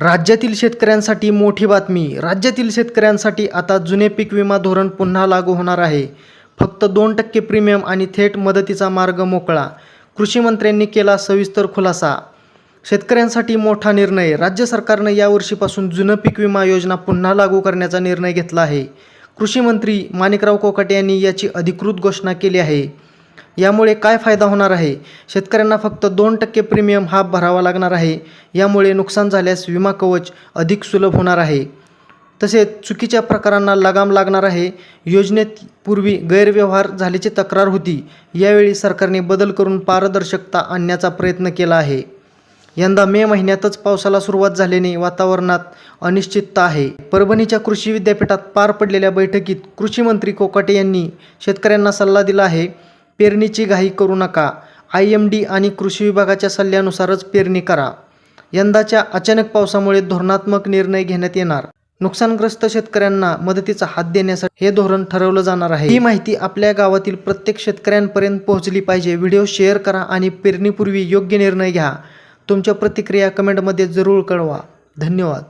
राज्यातील शेतकऱ्यांसाठी मोठी बातमी. राज्यातील शेतकऱ्यांसाठी आता जुने पीक विमा धोरण पुन्हा लागू होणार आहे. फक्त दोन टक्के प्रीमियम आणि थेट मदतीचा मार्ग मोकळा. कृषीमंत्र्यांनी केला सविस्तर खुलासा. शेतकऱ्यांसाठी मोठा निर्णय. राज्य सरकारनं यावर्षीपासून जुनं पीक विमा योजना पुन्हा लागू करण्याचा निर्णय घेतला आहे. कृषी मंत्री माणिकराव कोकाटे यांनी याची अधिकृत घोषणा केली आहे. यामुळे काय फायदा होणार आहे? शेतकऱ्यांना फक्त दोन टक्के प्रीमियम हा भरावा लागणार आहे. यामुळे नुकसान झाल्यास विमा कवच अधिक सुलभ होणार आहे. तसेच चुकीच्या प्रकारांना लगाम लागणार आहे. योजनेत पूर्वी गैरव्यवहार झाल्याची तक्रार होती. यावेळी सरकारने बदल करून पारदर्शकता आणण्याचा प्रयत्न केला आहे. यंदा मे महिन्यातच पावसाला सुरुवात झाल्याने वातावरणात अनिश्चितता आहे. परभणीच्या कृषी विद्यापीठात पार पडलेल्या बैठकीत कृषी मंत्री कोकाटे यांनी शेतकऱ्यांना सल्ला दिला आहे. पेरणीची घाई करू नका. आय एम डी आणि कृषी विभागाच्या सल्ल्यानुसारच पेरणी करा. यंदाच्या अचानक पावसामुळे धोरणात्मक निर्णय घेण्यात येणार. नुकसानग्रस्त शेतकऱ्यांना मदतीचा हात देण्यासाठी हे धोरण ठरवलं जाणार आहे. ही माहिती आपल्या गावातील प्रत्येक शेतकऱ्यांपर्यंत पोहोचली पाहिजे. व्हिडिओ शेअर करा आणि पेरणीपूर्वी योग्य निर्णय घ्या. तुमच्या प्रतिक्रिया कमेंटमध्ये जरूर कळवा. धन्यवाद.